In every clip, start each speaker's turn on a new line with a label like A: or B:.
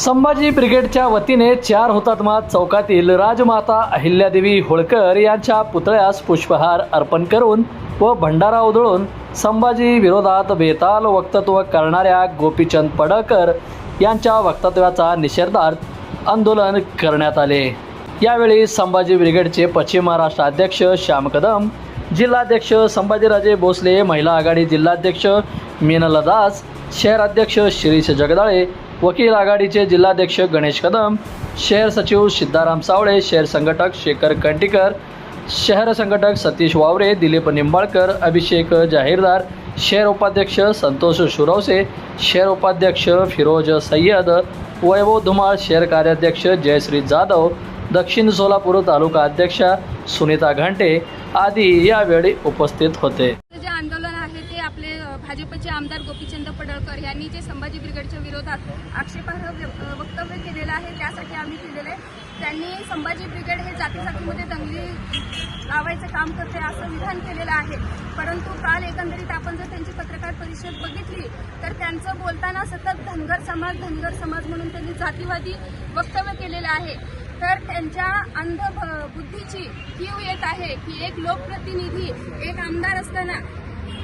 A: संभाजी ब्रिगेडच्या वतीने चार हुतात्मा चौकातील राजमाता अहिल्यादेवी होळकर यांच्या पुतळ्यास पुष्पहार अर्पण करून व भंडारा उधळून संभाजी विरोधात बेताल वक्तव्य करणाऱ्या गोपीचंद पडळकर यांच्या वक्तव्याचा निषेधार्थ आंदोलन करण्यात आले. यावेळी संभाजी ब्रिगेडचे पश्चिम महाराष्ट्र अध्यक्ष श्याम कदम जिल्हाध्यक्ष संभाजीराजे भोसले महिला आघाडी जिल्हाध्यक्ष मीनल दास शहराध्यक्ष शिरीष जगदाळे वकील आघाडीचे जिल्हाध्यक्ष गणेश कदम शहर सचिव सिद्धाराम सावळे शहर संघटक शेखर कंटीकर शहर संघटक सतीश वावरे दिलीप निंबाळकर अभिषेक जाहीरदार शहर उपाध्यक्ष संतोष शुरवसे शहर उपाध्यक्ष फिरोज सय्यद वैभव धुमाळ शहर कार्याध्यक्ष जयश्री जाधव दक्षिण सोलापूर तालुका अध्यक्षा सुनीता घंटे आदी यावेळी उपस्थित होते
B: जे आंदोलन आहे ते आपले अ, आमदार गोपीचंद पडळकर यांनी जे संभाजी ब्रिगेडच्या विरोधात आक्षेपार्ह वक्तव्य केलेलं आहे त्यासाठी आम्ही केलेलं आहे. त्यांनी संभाजी ब्रिगेड हे जाती जातीमध्ये दंगली लावायचं काम करते असं विधान केलेलं आहे. परंतु काल एकंदरीत आपण जर त्यांची पत्रकार परिषद बघितली तर त्यांचं बोलताना सतत धनगर समाज धनगर समाज म्हणून त्यांनी जातीवादी वक्तव्य केलेलं आहे. तर त्यांच्या अंध बुद्धीची कीव येत आहे की एक लोकप्रतिनिधी एक आमदार असताना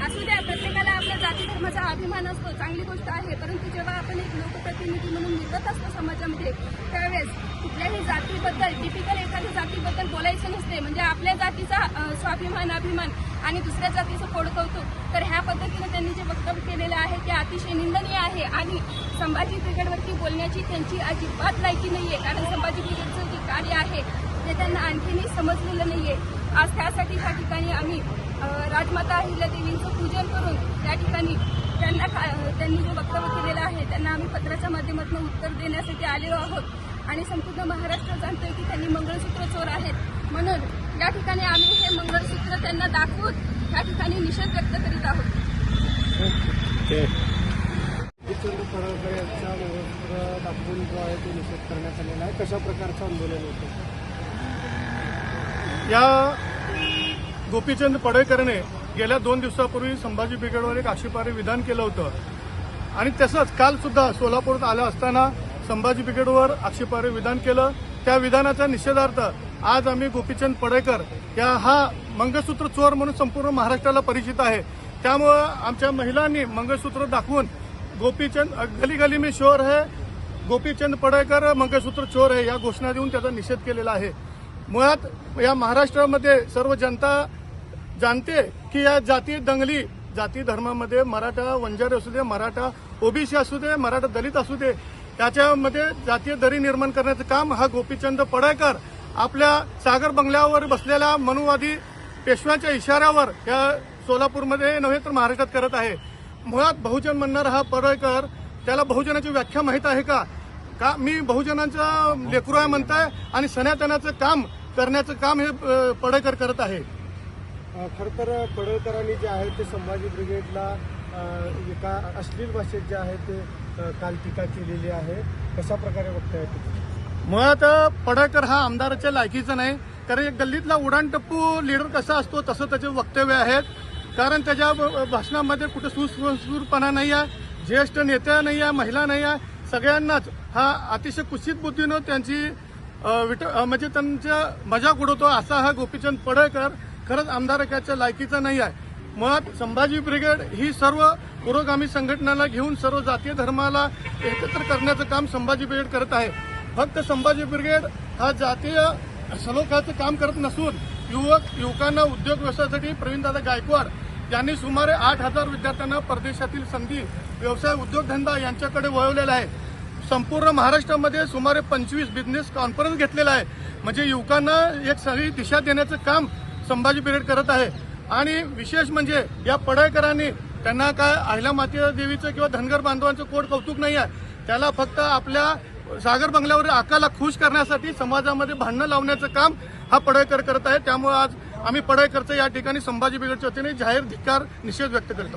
B: असू द्या प्रत्येकाला आपल्या जाती धर्माचा अभिमान असतो चांगली गोष्ट आहे परंतु जेव्हा आपण एक लोकप्रतिनिधी म्हणून निघत असतो समाजामध्ये त्यावेळेस कुठल्याही जातीबद्दल टिपिकल एखाद्या जातीबद्दल बोलायचं नसते. म्हणजे आपल्या जातीचा स्वाभिमान अभिमान आणि दुसऱ्या जातीचं पोड कौतुक तर ह्या पद्धतीनं त्यांनी जे वक्तव्य केलेलं आहे ते अतिशय निंदनीय आहे आणि संभाजी ब्रिगेडवरती बोलण्याची त्यांची अजिबात लायकी आहे कारण संभाजी ब्रिगेडचं जे कार्य आहे ते त्यांना आणखीनही समजलेलं नाही आहे आज त्यासाठी त्या ठिकाणी आम्ही राजमाता अहिल्यादेवींचं पूजन करून त्या ठिकाणी त्यांना का- त्यांनी जे वक्तव्य केलेलं आहे त्यांना आम्ही पत्राच्या माध्यमातून उत्तर देण्यासाठी आलेलो आहोत. आणि संपूर्ण महाराष्ट्र जाणतोय की त्यांनी मंगळसूत्र चोर आहेत. म्हणून या ठिकाणी आम्ही हे मंगळसूत्र त्यांना दाखवून या ठिकाणी निषेध व्यक्त करीत आहोत.
C: यांचा मंगळसूत्र दाखवून जो आहे तो निषेध करण्यात आलेला आहे. कशा प्रकारचं आंदोलन होतं?
D: या गोपीचंद पडळकरने गेल्या दोन दिवसापूर्वी संभाजी ब्रिगेडवर एक आक्षेपार्ह विधान केलं होतं. आणि तसंच काल सुद्धा सोलापूरात आलं असताना संभाजी ब्रिगेडवर आक्षेपार्ह विधान केलं. त्या विधानाचा निषेधार्थ आज आम्ही गोपीचंद पडळकर या हा मंगळसूत्र चोर म्हणून संपूर्ण महाराष्ट्राला परिचित आहे. त्यामुळं आमच्या महिलांनी मंगळसूत्र दाखवून गोपीचंद गली गली मी शोर है गोपीचंद पडळकर मंगळसूत्र चोर आहे या घोषणा देऊन त्याचा निषेध केलेला आहे. मुळात या महाराष्ट्रामध्ये सर्व जनता जाणते की या जाती दंगली जाती धर्मामध्ये मराठा वंजारी असू दे मराठा ओबीसी असू दे मराठा दलित असू दे त्याच्यामध्ये जातीय दरी निर्माण करण्याचं काम हा गोपीचंद पडळकर आपल्या सागर बंगल्यावर बसलेल्या मनुवादी पेशव्यांच्या इशाऱ्यावर या सोलापूरमध्ये नव्हे तर महाराष्ट्रात करत आहे. मुळात बहुजन म्हणणारा हा पडळकर त्याला बहुजनाची व्याख्या माहीत आहे का? का मी बहुजनांचा लेकरू आहे म्हणताय आणि सनातनाचं काम करण्याचं काम हे पडळकर करत आहे.
C: खरं तर पडळकरांनी जे आहे ते संभाजी ब्रिगेडला एका अश्लील भाषेत जे आहे ते काल टीका केलेली आहे. कशा प्रकारे बघताय
D: मुळात पडळकर हा आमदाराच्या लायकीचा नाही कारण एक गल्लीतला उडाणटप्पू लीडर कसा असतो तसं त्याचे वक्तव्य आहेत. कारण त्याच्या भाषणामध्ये कुठे सुस्वरूपणा नाही आहे ज्येष्ठ नेत्या नाही आहे महिला नाही आहे सगळ्यांनाच हा अतिशय कुशित बुद्धीनं त्यांची विट म्हणजे त्यांच्या मजाक उडवतो असा हा गोपीचंद पडळकर खरंच आमदारकाच्या लायकीचा नाही आहे. मुळात संभाजी ब्रिगेड ही सर्व पुरोगामी संघटनाला घेऊन सर्व जातीय धर्माला एकत्र करण्याचं काम संभाजी ब्रिगेड करत आहे. फक्त संभाजी ब्रिगेड हा जातीय सलोख्याचं काम करत नसून युवक युवकांना उद्योग व्यवसायासाठी प्रवीणदादा गायकवाड यांनी सुमारे आठ हजार विद्यार्थ्यांना परदेशातील संधी व्यवसाय उद्योगधंदा यांच्याकडे वळवलेला आहे. संपूर्ण महाराष्ट्रामध्ये सुमारे पंचवीस बिझनेस कॉन्फरन्स घेतलेला आहे. म्हणजे युवकांना एक सगळी दिशा देण्याचं काम संभाजी पिरियड करत आहे. आणि विशेष म्हणजे या पडळकरांनी त्यांना काय अहिल्या माती देवीचं किंवा धनगर बांधवांचं कोड कौतुक नाही आहे. त्याला फक्त आपल्या सागर बंगल्यावर आकाला खुश करण्यासाठी समाजामध्ये भांडणं लावण्याचं काम हा पडळकर करत आहे. त्यामुळे आज आम्ही पडळकरचं या ठिकाणी संभाजी ब्रिगेडच्या वतीने जाहीर धिक्कार निषेध व्यक्त करतो.